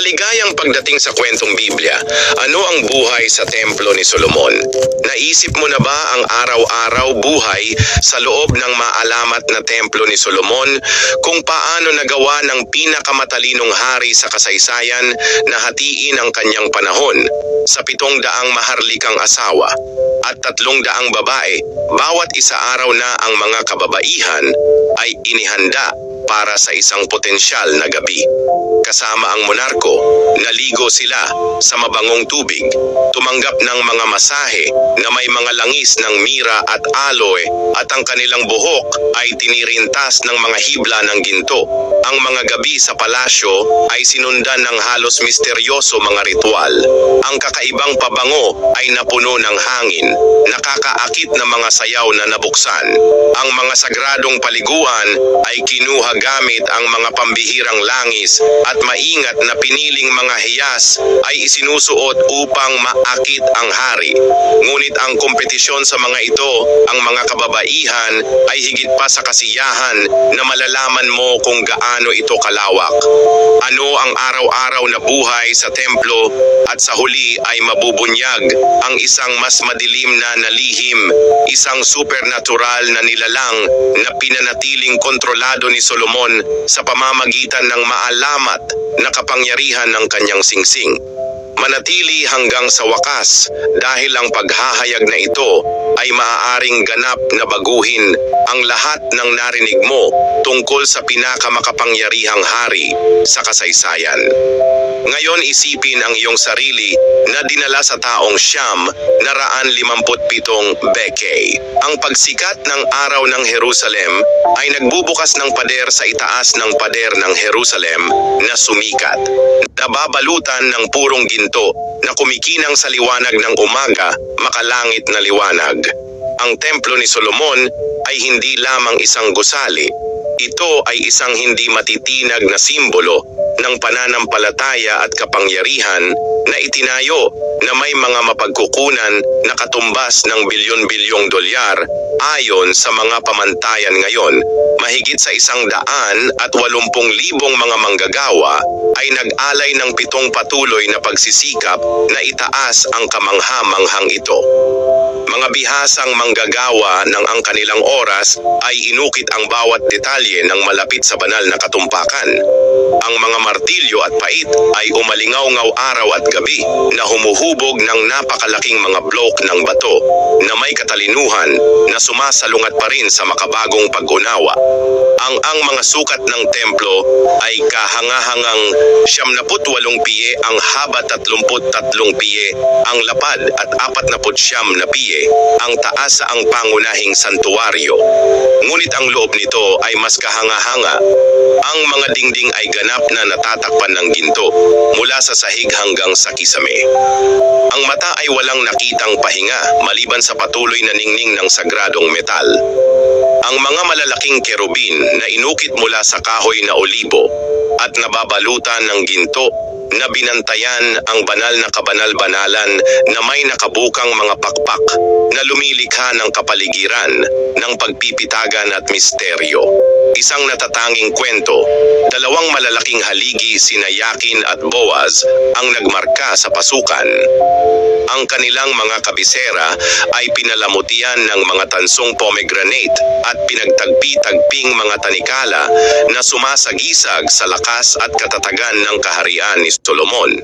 Maligayang pagdating sa kwentong Biblia, ano ang buhay sa templo ni Solomon? Naisip mo na ba ang araw-araw buhay sa loob ng maalamat na templo ni Solomon? Kung paano nagawa ng pinakamatalinong hari sa kasaysayan na hatiin ang kanyang panahon sa pitong daang maharlikang asawa at tatlong daang babae, bawat isa araw na ang mga kababaihan ay inihanda para sa isang potensyal na gabi. Kasama ang monarko, naligo sila sa mabangong tubig, tumanggap ng mga masahe na may mga langis ng mira at aloe at ang kanilang buhok ay tinirintas ng mga hibla ng ginto. Ang mga gabi sa palasyo ay sinundan ng halos misteryoso mga ritual. Ang kakaibang pabango ay napuno ng hangin, nakakaakit na mga sayaw na nabuksan. Ang mga sagradong paliguan ay kinuha gamit ang mga pambihirang langis at maingat na piniling mga hiyas ay isinusuot upang maakit ang hari. Ngunit ang kompetisyon sa mga ito, ang mga kababaihan ay higit pa sa kasiyahan na malalaman mo kung gaano ito kalawak. Ano ang araw-araw na buhay sa templo at sa huli ay mabubunyag ang isang mas madilim na nalihim, isang supernatural na nilalang na pinanatiling kontrolado ni Solomon sa pamamagitan ng maalamat na kapangyarihan ng kanyang singsing. Manatili hanggang sa wakas dahil ang paghahayag na ito ay maaaring ganap na baguhin ang lahat ng narinig mo tungkol sa pinakamakapangyarihang hari sa kasaysayan. Ngayon isipin ang iyong sarili na dinala sa taong siyam na raan limamput pitong beke. Ang pagsikat ng araw ng Jerusalem ay nagbubukas ng pader sa itaas ng pader ng Jerusalem na sumikat. Nababalutan ng purong ginto na kumikinang sa liwanag ng umaga, makalangit na liwanag. Ang templo ni Solomon ay hindi lamang isang gusali, ito ay isang hindi matitinag na simbolo ng pananampalataya at kapangyarihan na itinayo na may mga mapagkukunan na katumbas ng bilyon-bilyong dolyar ayon sa mga pamantayan ngayon. Mahigit sa isang daan at walumpung libong mga manggagawa ay nag-alay ng pitong patuloy na pagsisikap na itaas ang kamangha-manghang ito. Mga bihasang manggagawa ng ang kanilang oras ay inukit ang bawat detalye ng malapit sa banal na katumpakan. Ang mga martilyo at pait ay umalingaw-ngaw araw at gabi na humuhubog ng napakalaking mga blok ng bato na may katalinuhan na sumasalungat pa rin sa makabagong pag-unawa. Ang ang mga sukat ng templo ay kahangahangang 78 piye ang haba 33 piye ang lapad at 49 na piye ang taas sa ang pangunahing santuario. Ngunit ang loob nito ay mas kahanga-hanga. Ang mga dingding ay ganap na natatakpan ng ginto mula sa sahig hanggang sa kisame. Ang mata ay walang nakitang pahinga maliban sa patuloy na ningning ng sagradong metal. Ang mga malalaking kerubin na inukit mula sa kahoy na olibo at nababalutan ng ginto na binantayan ang banal na kabanal-banalan na may nakabukang mga pakpak na lumilikha ng kapaligiran ng pagpipitagan at misteryo. Isang natatanging kwento, dalawang malalaking haligi sina Yakin at Boaz ang nagmarka sa pasukan. Ang kanilang mga kabisera ay pinalamutian ng mga tansong pomegranate at pinagtagpi-tagping mga tanikala na sumasagisag sa lakas at katatagan ng kaharian ni Solomon.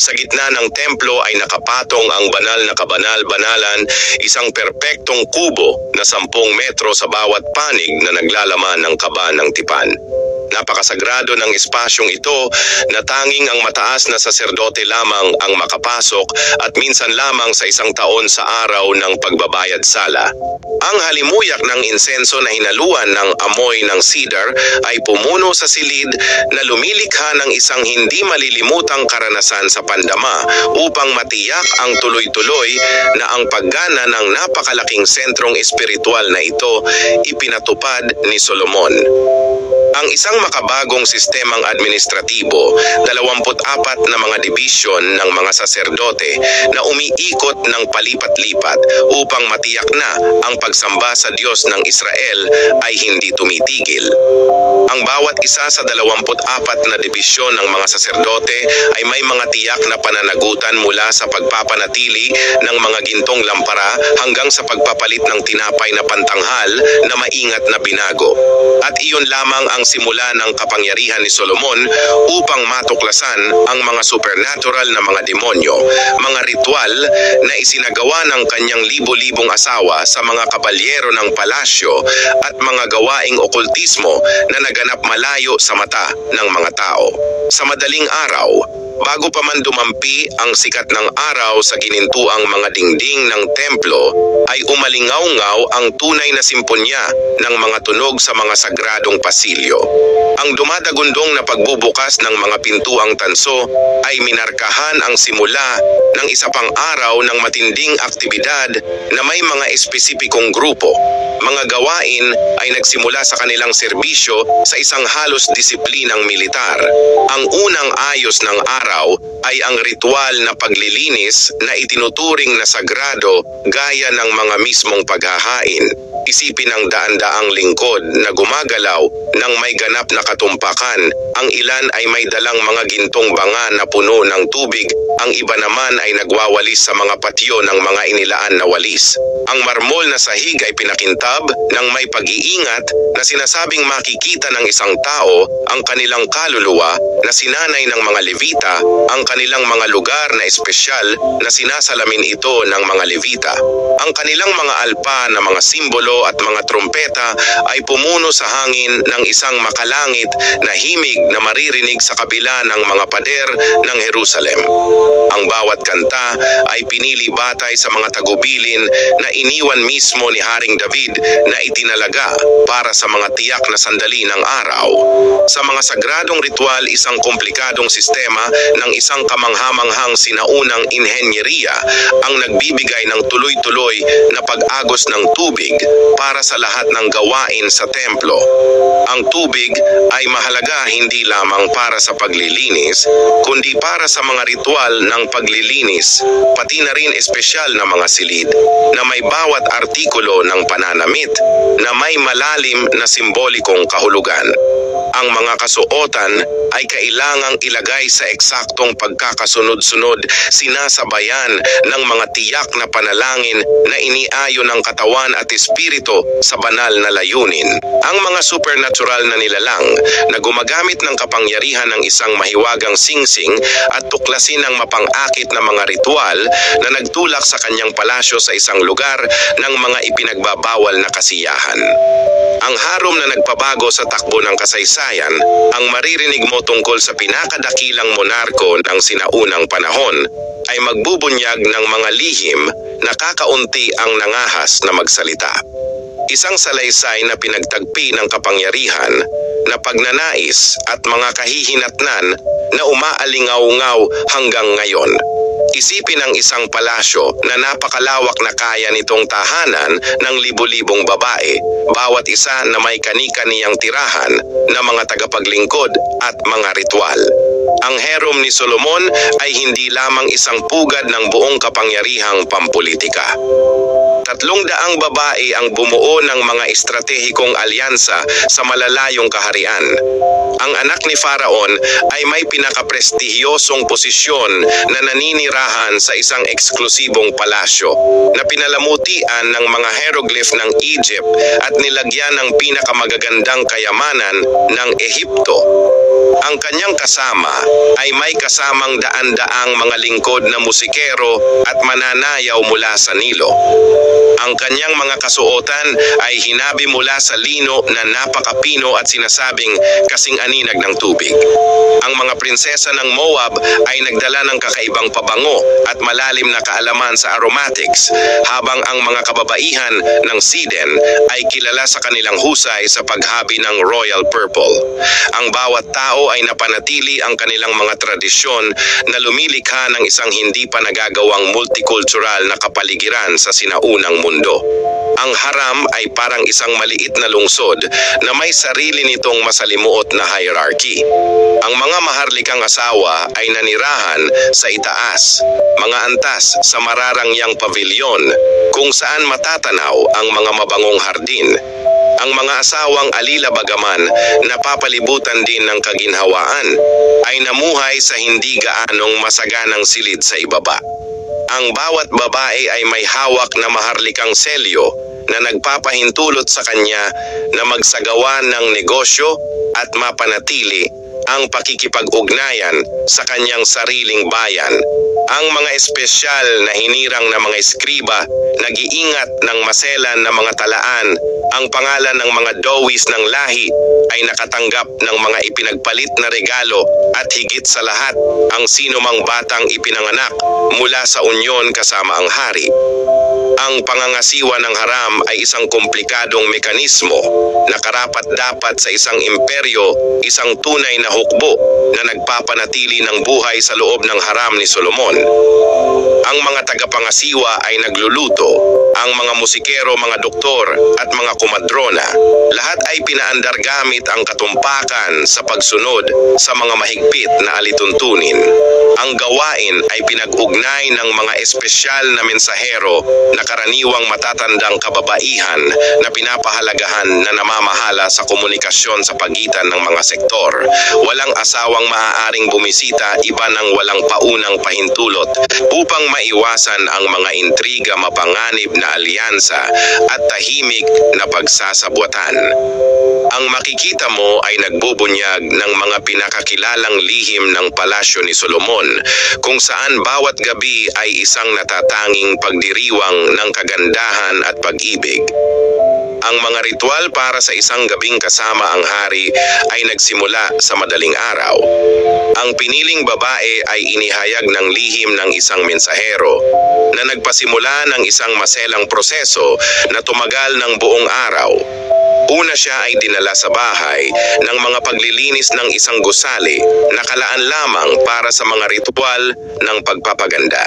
Sa gitna ng templo ay nakapatong ang banal na kabanal-banalan, isang perpektong kubo na sampung metro sa bawat panig na naglalaman ng kaba ng tipan. Napakasagrado ng espasyong ito na tanging ang mataas na saserdote lamang ang makapasok at minsan lamang sa isang taon sa araw ng pagbabayad sala. Ang halimuyak ng insenso na hinaluan ng amoy ng cedar ay pumuno sa silid na lumilikha ng isang hindi malilimutang karanasan sa pandama upang matiyak ang tuloy-tuloy na ang paggana ng napakalaking sentrong espiritual na ito ipinatupad ni Solomon. Ang isang makabagong sistemang administratibo, 24 na mga dibisyon ng mga saserdote na umiikot ng palipat-lipat upang matiyak na ang pagsamba sa Diyos ng Israel ay hindi tumitigil. Ang bawat isa sa 24 na dibisyon ng mga saserdote ay may mga tiyak na pananagutan mula sa pagpapanatili ng mga gintong lampara hanggang sa pagpapalit ng tinapay na pantanghal na maingat na binago. At iyon lamang ang simula ng kapangyarihan ni Solomon upang matuklasan ang mga supernatural na mga demonyo, mga ritual na isinagawa ng kanyang libo-libong asawa sa mga kabalyero ng palasyo at mga gawaing okultismo na naganap malayo sa mata ng mga tao. Sa madaling araw, Bago pa man dumampi ang sikat ng araw sa ginintuang mga dingding ng templo, ay umalingaw-ngaw ang tunay na simponya ng mga tunog sa mga sagradong pasilyo. Ang dumadagundong na pagbubukas ng mga pintuang tanso ay minarkahan ang simula ng isa pang araw ng matinding aktibidad na may mga espesipikong grupo. Mga gawain ay nagsimula sa kanilang serbisyo sa isang halos disiplinang militar. Ang unang ayos ng araw ay ang ritual na paglilinis na itinuturing na sagrado gaya ng mga mismong paghahain. Isipin ang daan-daang lingkod na gumagalaw ng may ganap na katumpakan. Ang ilan ay may dalang mga gintong banga na puno ng tubig. Ang iba naman ay nagwawalis sa mga patio ng mga inilaan na walis. Ang marmol na sahig ay pinakintab ng may pag-iingat na sinasabing makikita ng isang tao ang kanilang kaluluwa na sinanay ng mga levita ang kanilang mga lugar na espesyal na sinasalamin ito ng mga levita. Ang kanilang mga alpa na mga simbolo at mga trompeta ay pumuno sa hangin ng isang makalangit na himig na maririnig sa kabila ng mga pader ng Jerusalem. Ang bawat kanta ay pinili batay sa mga tagubilin na iniwan mismo ni Haring David na itinalaga para sa mga tiyak na sandali ng araw. Sa mga sagradong ritual, isang komplikadong sistema ng isang kamanghamanghang sinaunang inhenyeriya ang nagbibigay ng tuloy-tuloy na pag-agos ng tubig para sa lahat ng gawain sa templo. Ang tubig ay mahalaga hindi lamang para sa paglilinis, kundi para sa mga ritual ng paglilinis, pati na rin espesyal na mga silid na may bawat artikulo ng pananamit na may malalim na simbolikong kahulugan. Ang mga kasuotan ay kailangang ilagay sa eksaktong pagkakasunod-sunod sinasabayan ng mga tiyak na panalangin na iniayon ng katawan at espiritu sa banal na layunin. Ang mga supernatural na nilalang na gumagamit ng kapangyarihan ng isang mahiwagang singsing at tuklasin ng mapangakit na mga ritual na nagtulak sa kanyang palasyo sa isang lugar ng mga ipinagbabawal na kasiyahan. Ang harom na nagpabago sa takbo ng kasaysayan, ang maririnig mo tungkol sa pinakadakilang monarko ng sinaunang panahon, ay magbubunyag ng mga lihim na kakaunti ang nangahas na magsalita. Isang salaysay na pinagtagpi ng kapangyarihan na pagnanais at mga kahihinatnan na umaalingaw-ngaw hanggang ngayon. Isipin ang isang palasyo na napakalawak na kaya nitong tahanan ng libu-libong babae, bawat isa na may kani-kaniyang tirahan na mga tagapaglingkod at mga ritual. Ang herom ni Solomon ay hindi lamang isang pugad ng buong kapangyarihang pampolitika. Tatlong daang babae ang bumuo ng mga estratehikong alyansa sa malalayong kaharian. Ang anak ni Faraon ay may pinakaprestihiyosong posisyon na naninirahan sa isang eksklusibong palasyo na pinalamutian ng mga hieroglyph ng Egypt at nilagyan ng pinakamagagandang kayamanan ng Ehipto. Ang kanyang kasama ay may kasamang daan-daang mga lingkod na musikero at mananayaw mula sa Nilo. Ang kanyang mga kasuotan ay hinabi mula sa lino na napakapino at sinasabing kasing aninag ng tubig. Ang mga prinsesa ng Moab ay nagdala ng kakaibang pabango at malalim na kaalaman sa aromatics, habang ang mga kababaihan ng Siden ay kilala sa kanilang husay sa paghabi ng royal purple. Ang bawat tao ay napanatili ang kanilang mga tradisyon na lumilikha ng isang hindi pa nagagawang multicultural na kapaligiran sa sinaunang mundo. Ang haram ay parang isang maliit na lungsod na may sarili nitong masalimuot na hierarchy. Ang mga maharlikang asawa ay nanirahan sa itaas, mga antas sa mararangyang pavilyon kung saan matatanaw ang mga mabangong hardin. Ang mga asawang alila bagaman napapalibutan din ng kaginhawaan ay namuhay sa hindi gaanong masaganang silid sa ibaba. Ang bawat babae ay may hawak na maharlikang selyo na nagpapahintulot sa kanya na magsagawa ng negosyo at mapanatili ang pakikipag-ugnayan sa kanyang sariling bayan. Ang mga espesyal na hinirang na mga eskriba, nag-iingat ng maselan na mga talaan, ang pangalan ng mga dowis ng lahi ay nakatanggap ng mga ipinagpalit na regalo at higit sa lahat ang sinumang batang ipinanganak mula sa unyon kasama ang hari. Ang pangangasiwa ng haram ay isang komplikadong mekanismo na karapat dapat sa isang imperyo, isang tunay na hukbo na nagpapanatili ng buhay sa loob ng haram ni Solomon. Ang mga tagapangasiwa ay nagluluto, ang mga musikero, mga doktor at mga kumadrona. Lahat ay pinaandar gamit ang katumpakan sa pagsunod sa mga mahigpit na alituntunin. Ang gawain ay pinag-ugnay ng mga espesyal na mensahero na karaniwang matatandang kababaihan na pinapahalagahan na namamahala sa komunikasyon sa pagitan ng mga sektor. Walang asawang maaaring bumisita iba ng walang paunang pahintulot upang maiwasan ang mga intriga mapanganib na alyansa at tahimik na pagsasabwatan. Ang makikita mo ay nagbubunyag ng mga pinakakilalang lihim ng palasyo ni Solomon kung saan bawat gabi ay isang natatanging pagdiriwang ng kagandahan at pag-ibig. Ang mga ritual para sa isang gabing kasama ang hari ay nagsimula sa madaling araw. Ang piniling babae ay inihayag ng lihim ng isang mensahero na nagpasimula ng isang maselang proseso na tumagal ng buong araw. Una siya ay dinala sa bahay ng mga paglilinis ng isang gusali na kalaan lamang para sa mga ritual ng pagpapaganda.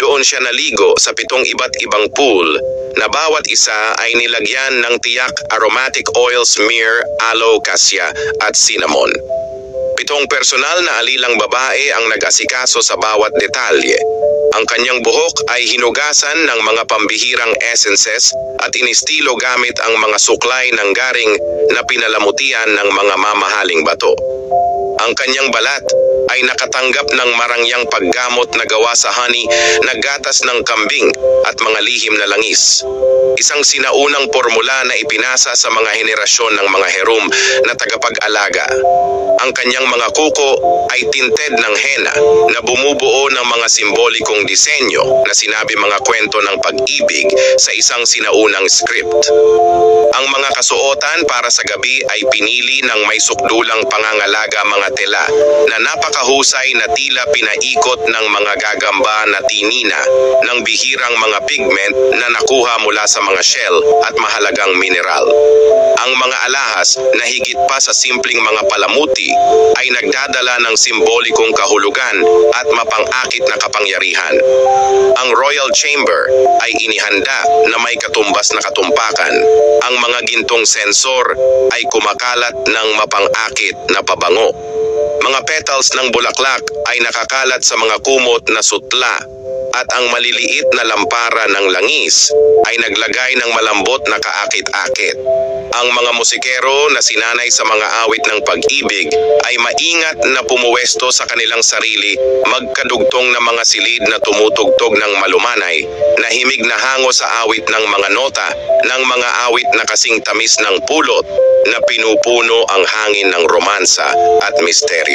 Doon siya naligo sa pitong iba't ibang pool na bawat isa ay nilagyan ng tiyak aromatic oils, myrrh, aloe, cassia at cinnamon. Pitong personal na alilang babae ang nag-asikaso sa bawat detalye. Ang kanyang buhok ay hinugasan ng mga pambihirang essences at inistilo gamit ang mga suklay ng garing na pinalamutian ng mga mamahaling bato. Ang kanyang balat ay nakatanggap ng marangyang paggamot na gawa sa honey na gatas ng kambing at mga lihim na langis. Isang sinaunang formula na ipinasa sa mga henerasyon ng mga herum na tagapag-alaga. Ang kanyang mga kuko ay tinted ng henna na bumubuo ng mga simbolikong disenyo na sinabi mga kwento ng pag-ibig sa isang sinaunang script. Ang mga kasuotan para sa gabi ay pinili ng may sukdulang pangangalaga mga tela na napakahusay na tila pinaikot ng mga gagamba na tinina ng bihirang mga pigment na nakuha mula sa mga shell at mahalagang mineral. Ang mga alahas na higit pa sa simpleng mga palamuti ay nagdadala ng simbolikong kahulugan at mapangakit na kapangyarihan. Ang Royal Chamber ay inihanda na may katumbas na katumpakan. Ang mga gintong sensor ay kumakalat ng mapangakit na pabango. Mga petals ng bulaklak ay nakakalat sa mga kumot na sutla at ang maliliit na lampara ng langis ay naglagay ng malambot na kaakit-akit. Ang mga musikero na sinanay sa mga awit ng pag-ibig ay maingat na pumuwesto sa kanilang sarili magkadugtong na mga silid na tumutugtog ng malumanay na himig na hango sa awit ng mga nota ng mga awit na kasing tamis ng pulot na pinupuno ang hangin ng romansa at misteryo.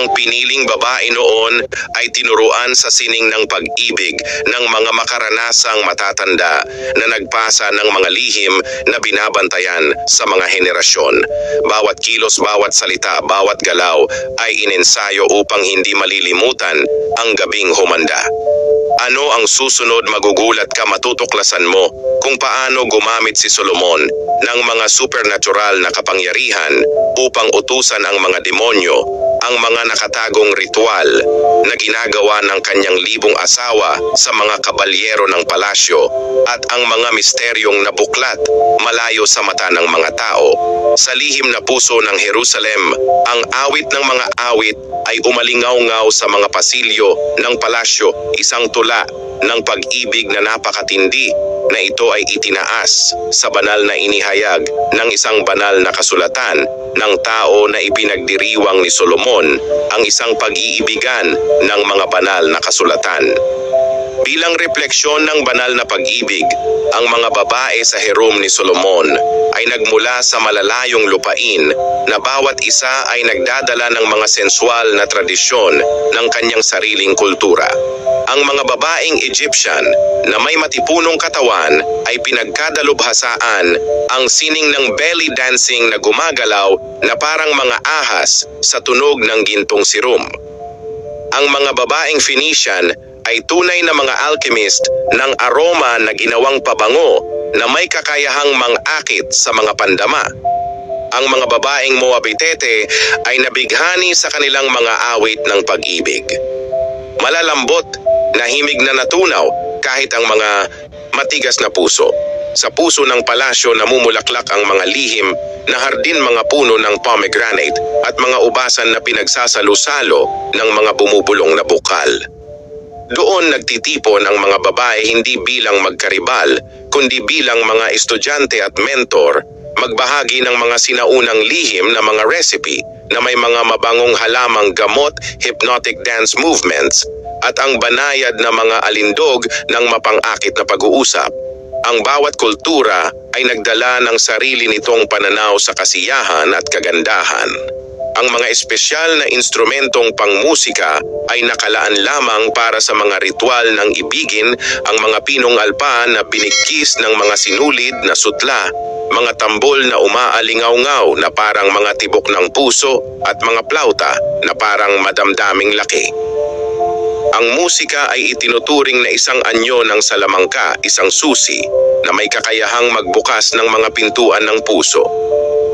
Ang piniling babae noon ay tinuruan sa sining ng pag-ibig ng mga makaranasang matatanda na nagpasa ng mga lihim na binabantayan sa mga henerasyon. Bawat kilos, bawat salita, bawat galaw ay inensayo upang hindi malilimutan ang gabing humanda. Ano ang susunod magugulat ka matutuklasan mo kung paano gumamit si Solomon ng mga supernatural na kapangyarihan upang utusan ang mga demonyo, ang mga nakatagong ritual na ginagawa ng kanyang libong asawa sa mga kabalyero ng palasyo at ang mga misteryong nabuklat malayo sa mata ng mga tao. Sa lihim na puso ng Jerusalem, ang awit ng mga awit ay umalingaw-ngaw sa mga pasilyo ng palasyo, isang tula ng pag-ibig na napakatindi na ito ay itinaas sa banal na inihayag ng isang banal na kasulatan ng tao na ipinagdiriwang ni Solomon ang isang pag-iibigan ng mga banal na kasulatan. Bilang refleksyon ng banal na pag-ibig, ang mga babae sa Herom ni Solomon ay nagmula sa malalayong lupain na bawat isa ay nagdadala ng mga sensual na tradisyon ng kanyang sariling kultura. Ang mga babaeng Egyptian na may matipunong katawan ay pinagkadalubhasaan ang sining ng belly dancing na gumagalaw na parang mga ahas sa tunog ng gintong sirum. Ang mga babaeng Phoenician ay tunay na mga alchemist ng aroma na ginawang pabango na may kakayahang mangakit sa mga pandama. Ang mga babaeng Moabitete ay nabighani sa kanilang mga awit ng pag-ibig. Malalambot, nahimig na natunaw kahit ang mga matigas na puso. Sa puso ng palasyo namumulaklak ang mga lihim na hardin mga puno ng pomegranate at mga ubasan na pinagsasalo-salo ng mga bumubulong na bukal. Doon nagtitipon ang mga babae hindi bilang magkaribal, kundi bilang mga estudyante at mentor, magbahagi ng mga sinaunang lihim na mga recipe na may mga mabangong halamang gamot, hypnotic dance movements, at ang banayad na mga alindog ng mapangakit na pag-uusap. Ang bawat kultura ay nagdala ng sarili nitong pananaw sa kasiyahan at kagandahan. Ang mga espesyal na instrumentong pangmusika ay nakalaan lamang para sa mga ritual ng ibigin ang mga pinong alpa na binikis ng mga sinulid na sutla, mga tambol na umaalingaw-ngaw na parang mga tibok ng puso at mga plauta na parang madamdaming laki. Ang musika ay itinuturing na isang anyo ng salamangka, isang susi, na may kakayahang magbukas ng mga pintuan ng puso.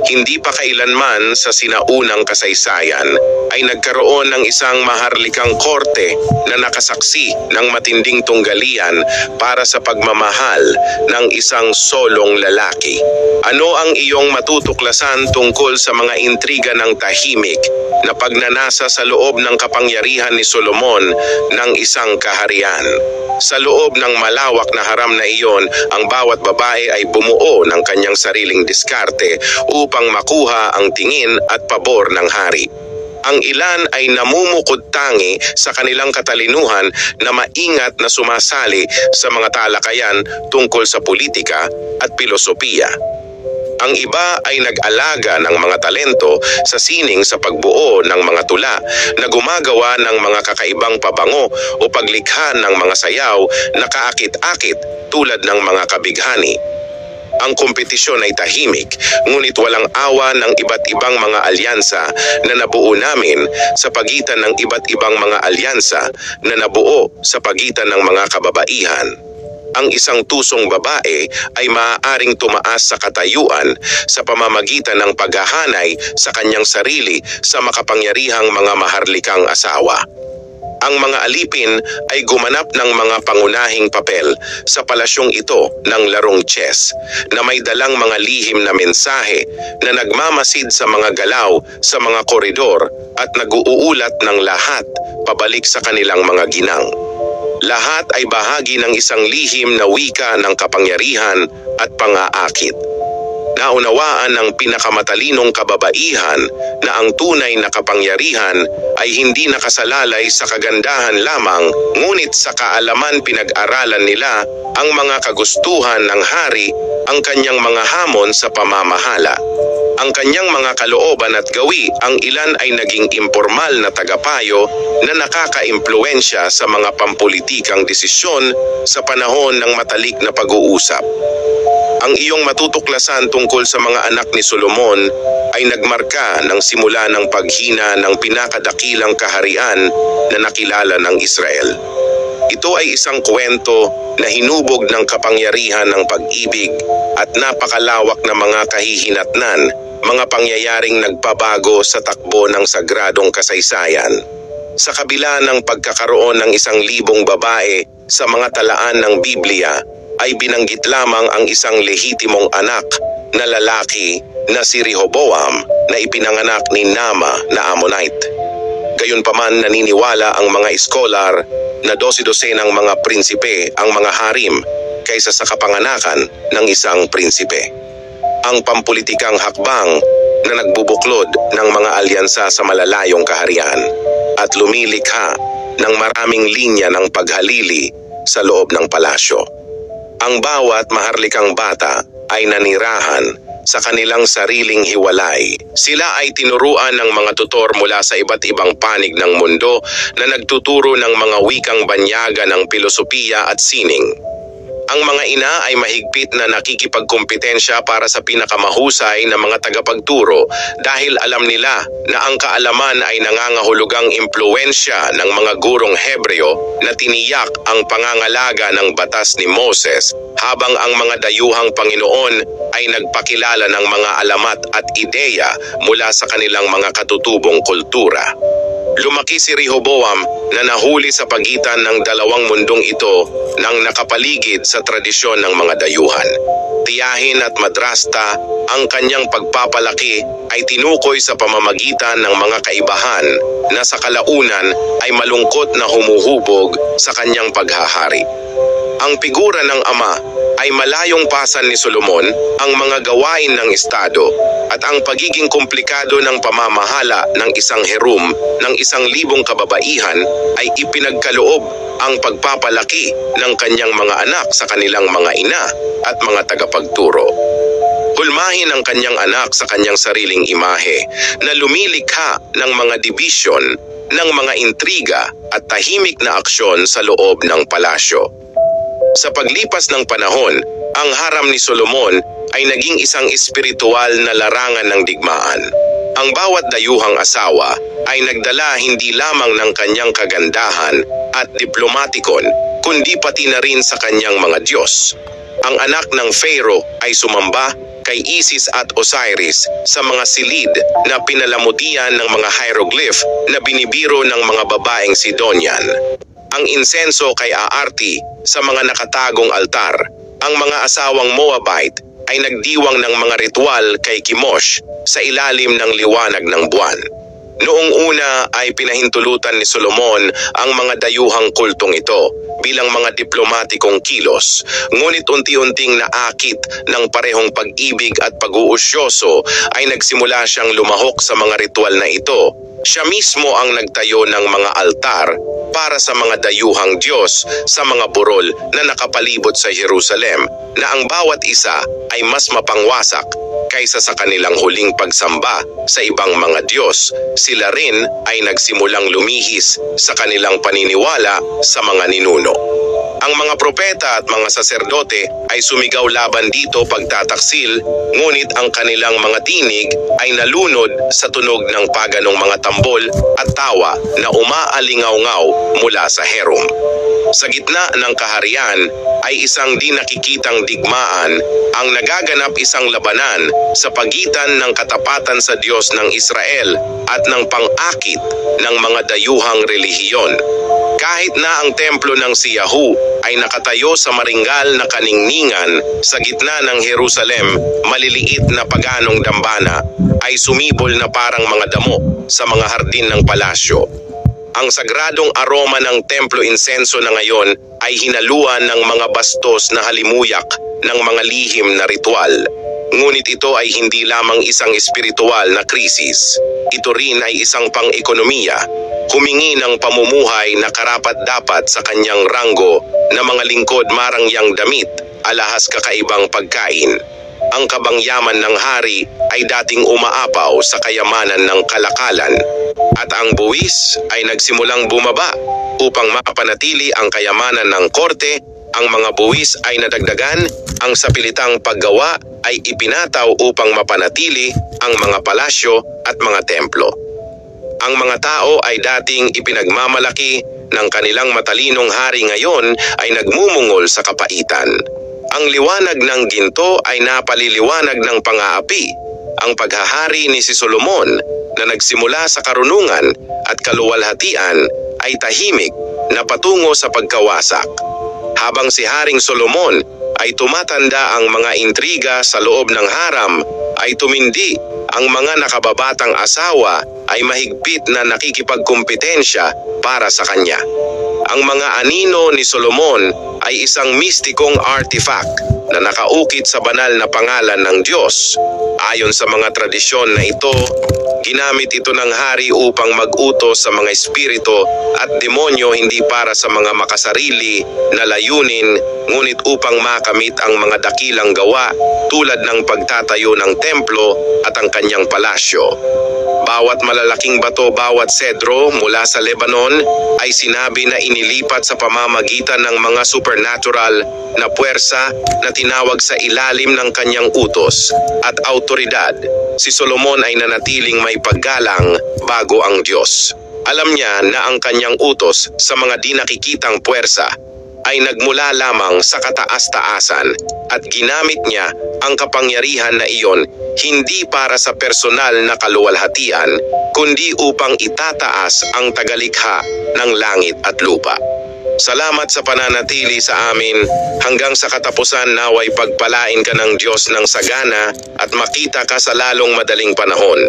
Hindi pa kailanman sa sinaunang kasaysayan ay nagkaroon ng isang maharlikang korte na nakasaksi ng matinding tunggalian para sa pagmamahal ng isang solong lalaki. Ano ang iyong matutuklasan tungkol sa mga intriga ng tahimik na pagnanasa sa loob ng kapangyarihan ni Solomon ng isang kaharian? Sa loob ng malawak na haram na iyon, ang bawat babae ay bumuo ng kanyang sariling diskarte upang makuha ang tingin at pabor ng hari. Ang ilan ay namumukod tangi sa kanilang katalinuhan na maingat na sumasali sa mga talakayan tungkol sa politika at pilosopiya. Ang iba ay nag-alaga ng mga talento sa sining sa pagbuo ng mga tula na gumagawa ng mga kakaibang pabango o paglikha ng mga sayaw na kaakit-akit tulad ng mga kabighani. Ang kompetisyon ay tahimik, ngunit walang awa ng iba't ibang mga alyansa na nabuo namin sa pagitan ng iba't ibang mga alyansa na nabuo sa pagitan ng mga kababaihan ang isang tusong babae ay maaaring tumaas sa katayuan sa pamamagitan ng paghahanay sa kanyang sarili sa makapangyarihang mga maharlikang asawa. Ang mga alipin ay gumanap ng mga pangunahing papel sa palasyong ito ng larong chess na may dalang mga lihim na mensahe na nagmamasid sa mga galaw sa mga koridor at nag-uulat ng lahat pabalik sa kanilang mga ginang. Lahat ay bahagi ng isang lihim na wika ng kapangyarihan at pang-aakit. Naunawaan ng pinakamatalinong kababaihan na ang tunay na kapangyarihan ay hindi nakasalalay sa kagandahan lamang ngunit sa kaalaman pinag-aralan nila ang mga kagustuhan ng hari ang kanyang mga hamon sa pamamahala. Ang kanyang mga kalooban at gawi ang ilan ay naging impormal na tagapayo na nakaka-impluensya sa mga pampolitikang desisyon sa panahon ng matalik na pag-uusap. Ang iyong matutuklasan tungkol sa mga anak ni Solomon ay nagmarka ng simula ng paghina ng pinakadakilang kaharian na nakilala ng Israel. Ito ay isang kwento na hinubog ng kapangyarihan ng pag-ibig at napakalawak na mga kahihinatnan, mga pangyayaring nagpabago sa takbo ng sagradong kasaysayan. Sa kabila ng pagkakaroon ng isang libong babae sa mga talaan ng Biblia, ay binanggit lamang ang isang lehitimong anak na lalaki na si Rehoboam na ipinanganak ni Nama na Ammonite. Gayunpaman naniniwala ang mga iskolar na dosi-dosenang mga prinsipe ang mga harim kaysa sa kapanganakan ng isang prinsipe. Ang pampulitikang hakbang na nagbubuklod ng mga alyansa sa malalayong kaharian at lumilikha ng maraming linya ng paghalili sa loob ng palasyo. Ang bawat maharlikang bata ay nanirahan sa kanilang sariling hiwalay. Sila ay tinuruan ng mga tutor mula sa iba't ibang panig ng mundo na nagtuturo ng mga wikang banyaga ng pilosopiya at sining. Ang mga ina ay mahigpit na nakikipagkompetensya para sa pinakamahusay na mga tagapagturo dahil alam nila na ang kaalaman ay nangangahulugang impluensya ng mga gurong Hebreo na tiniyak ang pangangalaga ng batas ni Moses habang ang mga dayuhang Panginoon ay nagpakilala ng mga alamat at ideya mula sa kanilang mga katutubong kultura. Lumaki si Rehoboam na nahuli sa pagitan ng dalawang mundong ito nang nakapaligid sa tradisyon ng mga dayuhan. Tiyahin at madrasta, ang kanyang pagpapalaki ay tinukoy sa pamamagitan ng mga kaibahan na sa kalaunan ay malungkot na humuhubog sa kanyang paghahari. Ang figura ng ama ay malayong pasan ni Solomon ang mga gawain ng Estado at ang pagiging komplikado ng pamamahala ng isang herum ng isang libong kababaihan ay ipinagkaloob ang pagpapalaki ng kanyang mga anak sa kanilang mga ina at mga tagapagturo. Hulmahin ang kanyang anak sa kanyang sariling imahe na lumilikha ng mga dibisyon ng mga intriga at tahimik na aksyon sa loob ng palasyo. Sa paglipas ng panahon, ang haram ni Solomon ay naging isang espiritual na larangan ng digmaan. Ang bawat dayuhang asawa ay nagdala hindi lamang ng kanyang kagandahan at diplomatikon, kundi pati na rin sa kanyang mga Diyos. Ang anak ng Pharaoh ay sumamba kay Isis at Osiris sa mga silid na pinalamutian ng mga hieroglyph na binibiro ng mga babaeng Sidonian ang insenso kay Aarti sa mga nakatagong altar. Ang mga asawang Moabite ay nagdiwang ng mga ritual kay Kimosh sa ilalim ng liwanag ng buwan. Noong una ay pinahintulutan ni Solomon ang mga dayuhang kultong ito bilang mga diplomatikong kilos. Ngunit unti-unting naakit ng parehong pag-ibig at pag-uusyoso ay nagsimula siyang lumahok sa mga ritual na ito. Siya mismo ang nagtayo ng mga altar para sa mga dayuhang Diyos sa mga burol na nakapalibot sa Jerusalem na ang bawat isa ay mas mapangwasak kaysa sa kanilang huling pagsamba sa ibang mga Diyos. Sila rin ay nagsimulang lumihis sa kanilang paniniwala sa mga ninuno. Ang mga propeta at mga saserdote ay sumigaw laban dito pagtataksil, ngunit ang kanilang mga tinig ay nalunod sa tunog ng paganong mga tambol at tawa na umaalingaw-ngaw mula sa herum. Sa gitna ng kaharian ay isang di nakikitang digmaan ang nagaganap isang labanan sa pagitan ng katapatan sa Diyos ng Israel at ng pang-akit ng mga dayuhang relihiyon. Kahit na ang templo ng Siyahu ay nakatayo sa maringgal na kaningningan sa gitna ng Jerusalem, maliliit na paganong dambana ay sumibol na parang mga damo sa mga hardin ng palasyo. Ang sagradong aroma ng templo insenso na ngayon ay hinaluan ng mga bastos na halimuyak ng mga lihim na ritual. Ngunit ito ay hindi lamang isang espiritual na krisis. Ito rin ay isang pang-ekonomiya. Humingi ng pamumuhay na karapat-dapat sa kanyang ranggo na mga lingkod marangyang damit, alahas kakaibang pagkain. Ang kabangyaman ng hari ay dating umaapaw sa kayamanan ng kalakalan at ang buwis ay nagsimulang bumaba upang mapanatili ang kayamanan ng korte ang mga buwis ay nadagdagan, ang sapilitang paggawa ay ipinataw upang mapanatili ang mga palasyo at mga templo. Ang mga tao ay dating ipinagmamalaki ng kanilang matalinong hari ngayon ay nagmumungol sa kapaitan. Ang liwanag ng ginto ay napaliliwanag ng pang-aapi. Ang paghahari ni si Solomon na nagsimula sa karunungan at kaluwalhatian ay tahimik na patungo sa pagkawasak. Habang si Haring Solomon ay tumatanda ang mga intriga sa loob ng haram, ay tumindi ang mga nakababatang asawa ay mahigpit na nakikipagkumpetensya para sa kanya. Ang mga anino ni Solomon ay isang mistikong artifact na nakaukit sa banal na pangalan ng Diyos. Ayon sa mga tradisyon na ito, ginamit ito ng hari upang mag-utos sa mga espiritu at demonyo hindi para sa mga makasarili na layunin ngunit upang makamit ang mga dakilang gawa tulad ng pagtatayo ng templo at ang kanyang palasyo. Bawat malalaking bato, bawat sedro mula sa Lebanon ay sinabi na inilipat sa pamamagitan ng mga supernatural na puwersa na tinawag sa ilalim ng kanyang utos at autoridad. Si Solomon ay nanatiling may paggalang bago ang Diyos. Alam niya na ang kanyang utos sa mga di nakikitang puwersa ay nagmula lamang sa kataas-taasan at ginamit niya ang kapangyarihan na iyon hindi para sa personal na kaluwalhatian kundi upang itataas ang tagalikha ng langit at lupa. Salamat sa pananatili sa amin hanggang sa katapusan naway pagpalain ka ng Diyos ng sagana at makita ka sa lalong madaling panahon.